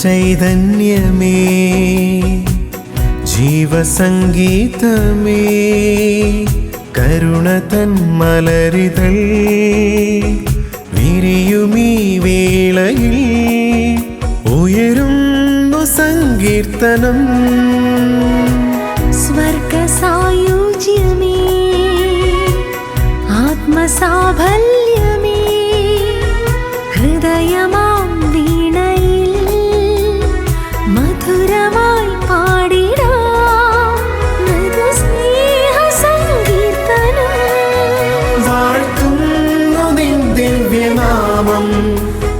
चैतन्यमे जीवसङ्गीतमे करुणतन्मलरिदल् विरियुमी वेलयि उयरुं सङ्कीर्तनम् स्वर्गसायुज्यमे आत्मसाभल् ദിവ്യനാമം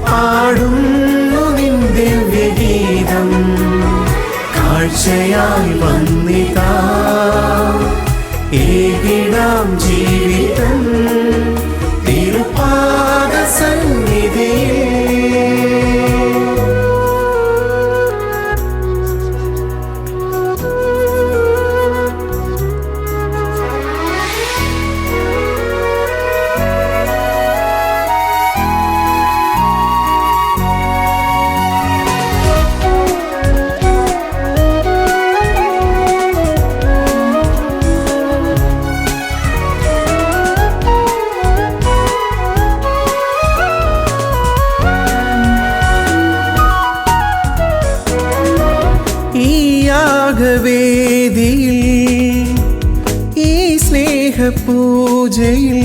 പാടുന്നു നിൻ ദിവ്യഗീതം കാഴ്ചയായി വന്നിതാ. ഏകിടാം സ്നേഹപൂജയിൽ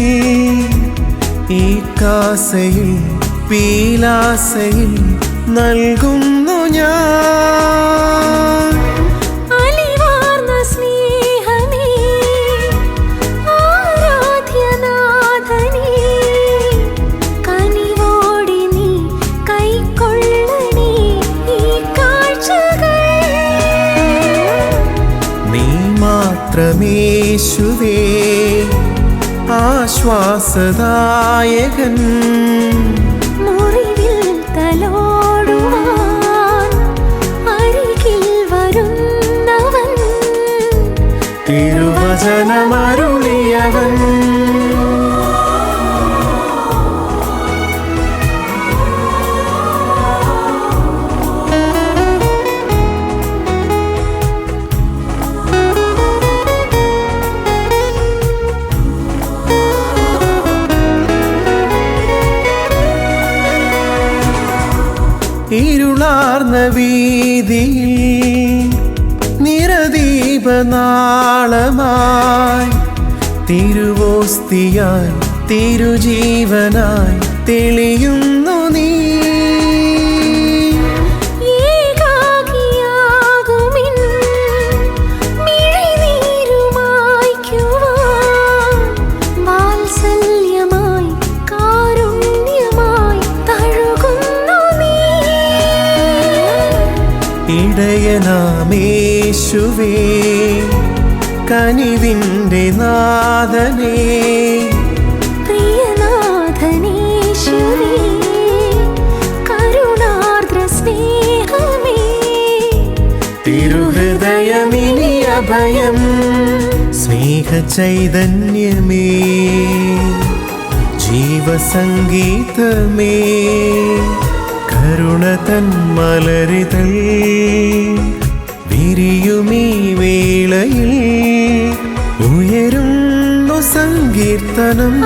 ഈ കാസയിൽ പീലാസയിൽ നൽകുന്നു നീ മാത്രമേശുവേ. ആശ്വാസദായകൻ. മുറിവിൽ തലോടുവാൻ അരികിൽ വരുന്നവൻ. തിരുവചനമരുളിയവൻ. ഇരുളാർന്ന വീതിയിൽ നിരദീപനാളമായി തിരുവോസ്തിയായി തിരുജീവനായി തെളിയുന്നു നീ. ഇടയനാമേശുവേ കനിവിന്റെ നാഥനേ. പ്രിയനാഥനീശ്വരേ കരുണാർദ്ര സ്നേഹമേ. തിരുഹൃദയമിനി അഭയം ജീവസംഗീതമേ കരുണ തൻ సంకీర్తనం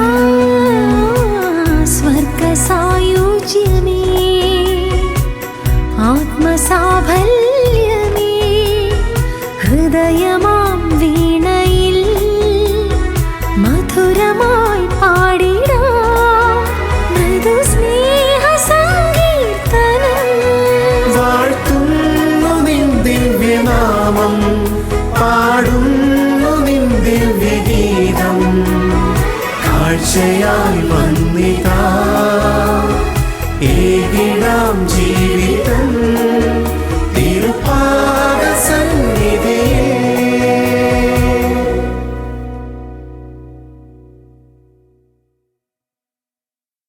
స్వర్గ సాయుజ్యమే. ఆత్మ సాఫల్య കാഴ്ചയായി